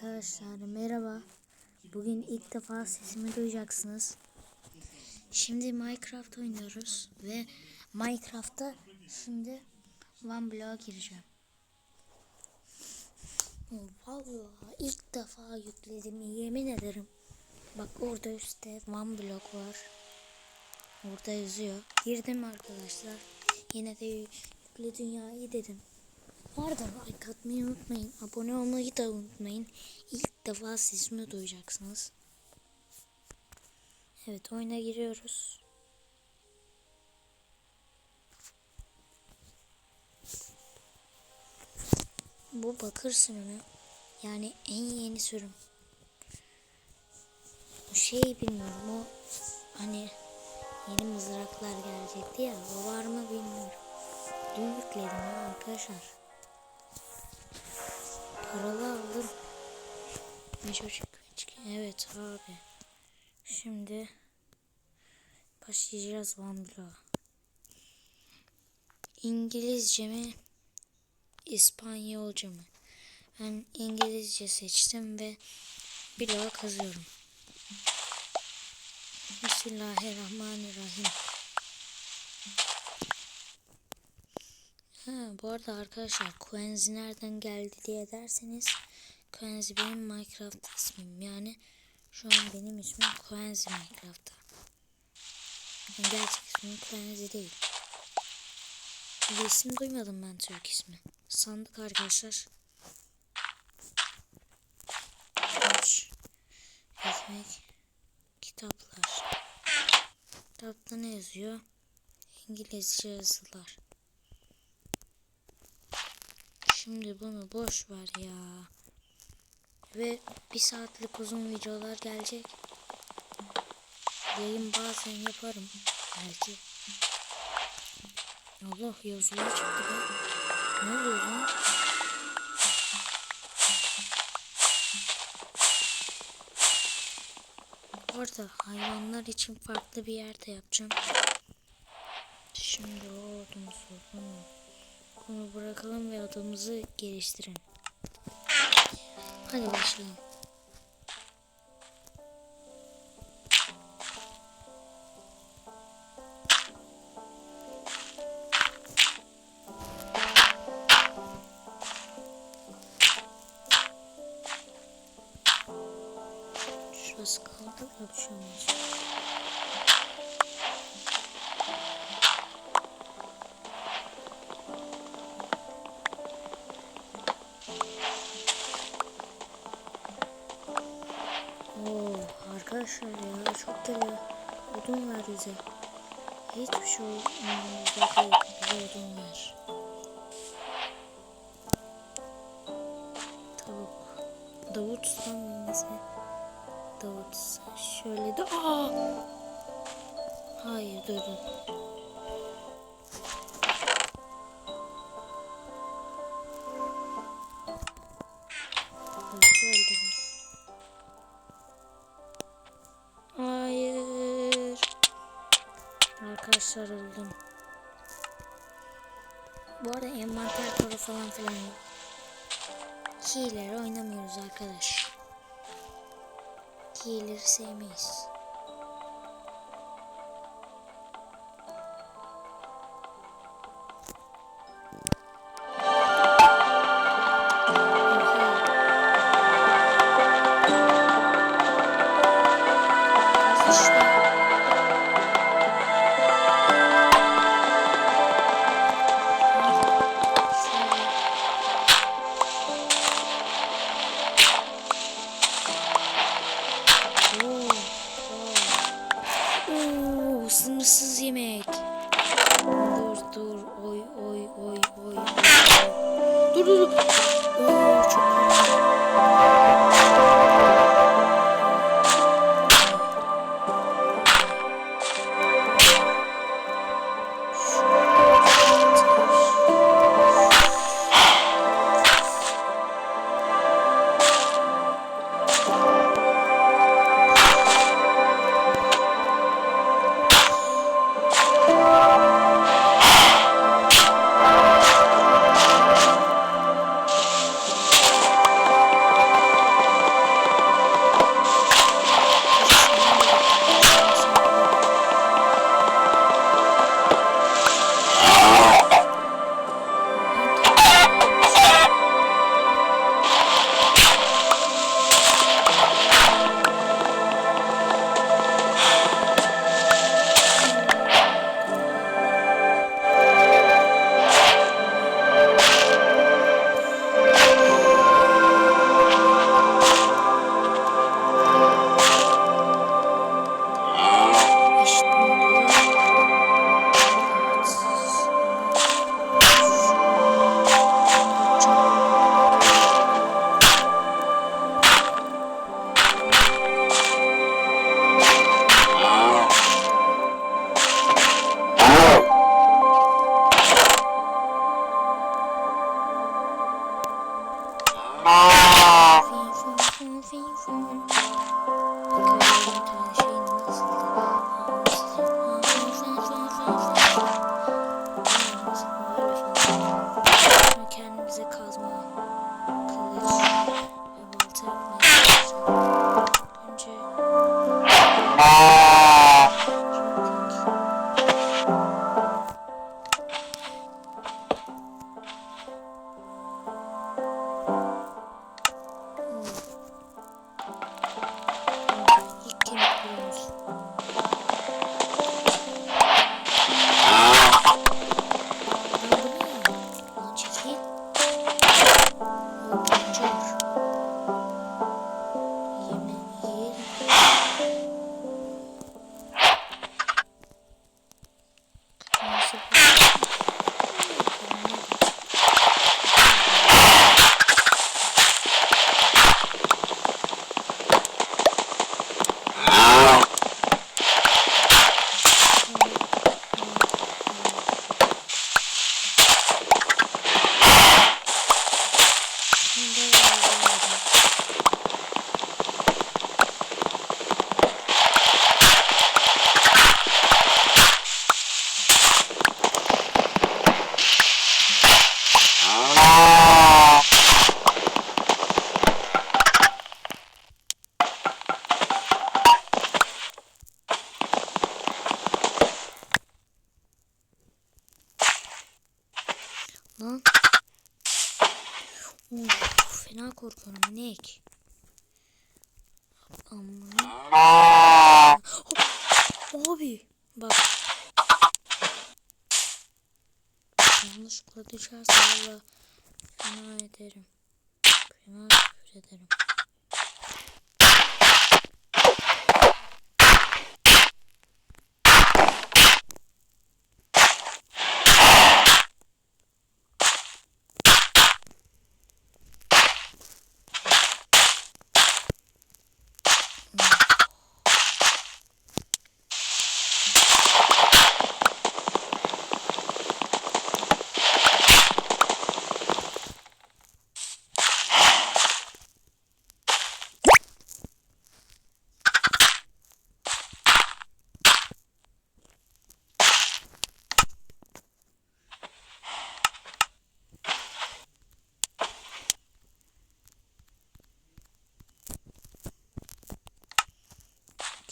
Arkadaşlar merhaba. Bugün ilk defa sesimi duyacaksınız. Şimdi Minecraft oynuyoruz ve Minecraft'ta şimdi One Block'a gireceğim. Vallahi ilk defa yükledim yemin ederim. Bak orada üstte One Block var. Orada yazıyor. Girdim arkadaşlar. Yine de yükle dünyayı dedim. Bu arada like atmayı unutmayın. Abone olmayı da unutmayın. İlk defa sesimi duyacaksınız. Evet oyuna giriyoruz. Bu bakır sürümü. Yani en yeni sürüm. Bu şey bilmiyorum o hani yeni mızraklar gelecekti ya o var mı bilmiyorum. Dün yükledim arkadaşlar. Paralı aldım. Ne çocuk? Evet abi. Şimdi başlayacağız Block'a. İngilizce mi? İspanyolca mı? Ben İngilizce seçtim ve bloğa kazıyorum. Bismillahirrahmanirrahim. Ha, bu arada arkadaşlar Quenzi nereden geldi diye derseniz Quenzi benim Minecraft ismim yani şu an benim ismim Quenzi Minecraft'ta. Yani gerçek ismim Quenzi değil. Bir isim duymadım ben Türk ismi. Sandık arkadaşlar. Aç. Ekmek. Kitaplar. Kitapta ne yazıyor? İngilizce yazılar. Şimdi bunu boş ver ya. Ve bir saatlik uzun videolar gelecek. Yayın bazen yaparım. Belki. Allah yazılar çıktı be. Ne oluyor lan? Orada hayvanlar için farklı bir yerde yapacağım. Şimdi o odumuzu bunu bunu bırakalım ve adamımızı geliştirelim. Hadi başlayalım. Şurası kaldı da bir şey olmaz. Odun ver bize. Hiçbir şey değil. Bize odun ver. Tavuk. Davut sen neyse. Davut şöyle de. Aa! Hayır durun. Öldüm. Bu arada envanter koru falan filan yok. Healer oynamıyoruz arkadaş. Healer sevmeyiz. Dur dur dur. düşerse valla fena ederim. Fena küfür ederim.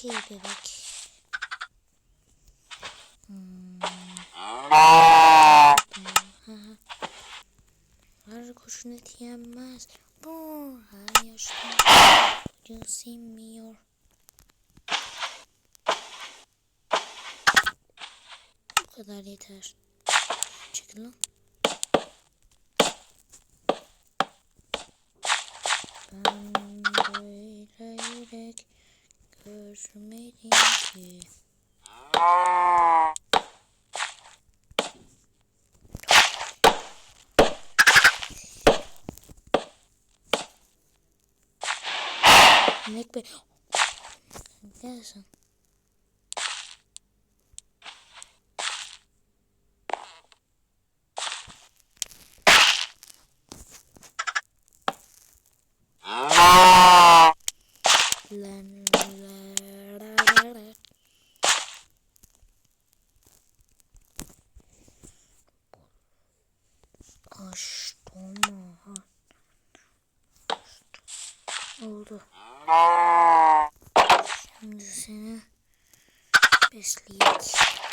Şey iyi bebek. Hmm. Her kurşun et yenmez. Bu hayır. Gözemiyor. Bu kadar yeter. Çekil lan. Ben böyle yürek görmedin ki. Melek Bey. Neredesin? Ah! Besleyelim.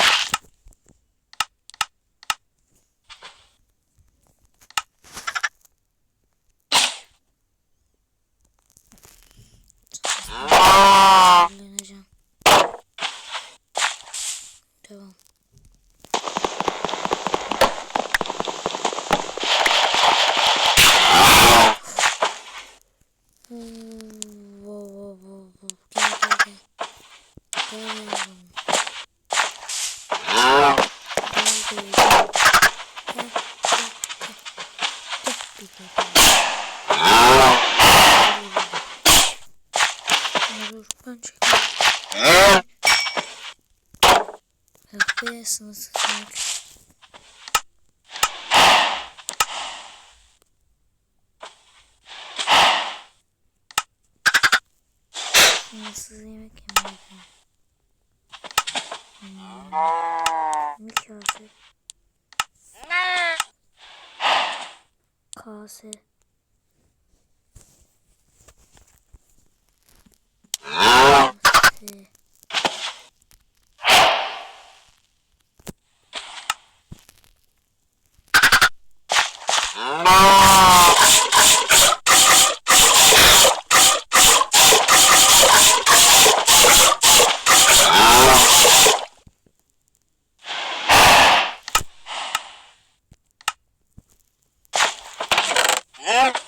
kafasını sıkmak. Sınırsız yemek yemeyi. Hmm. Kase. Kase. Yeah.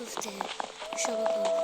Yusuf de, Şabak abi,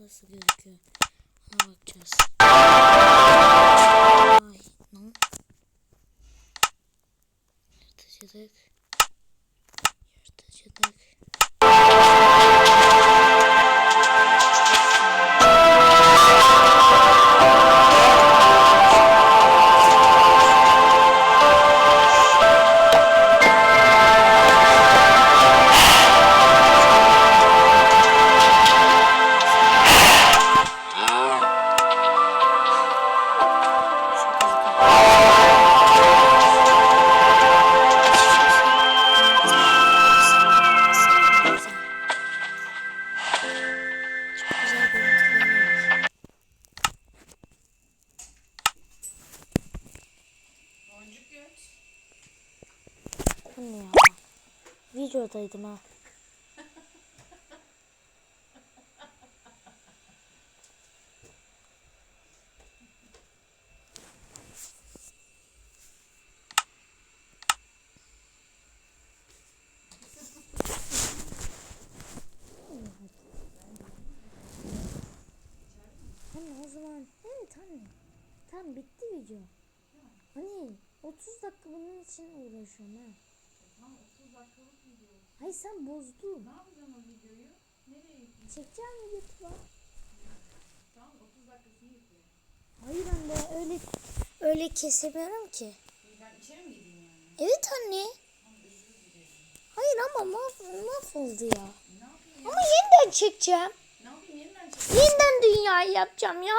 nasıl gözüküyor. Ona bakacağız. Videodaydım ha. Anne o zaman evet anne. Tam bitti video. Hani 30 dakika bunun için uğraşıyorum ha. Tam 30 dakikalık video. Hayır sen bozdun. Ne yapacaksın o videoyu? Nereye? Çekeceğim mi YouTube'a? Tamam 30 dakikasını yükle. Hayır anne öyle öyle kesemiyorum ki. Ben içeri mi gideyim yani? Evet anne. Hayır ama mahv mahvoldu ya. Ne yapayım ya? Ama yeniden çekeceğim. Ne yapayım yeniden çekeyim? Yeniden dünyayı yapacağım ya.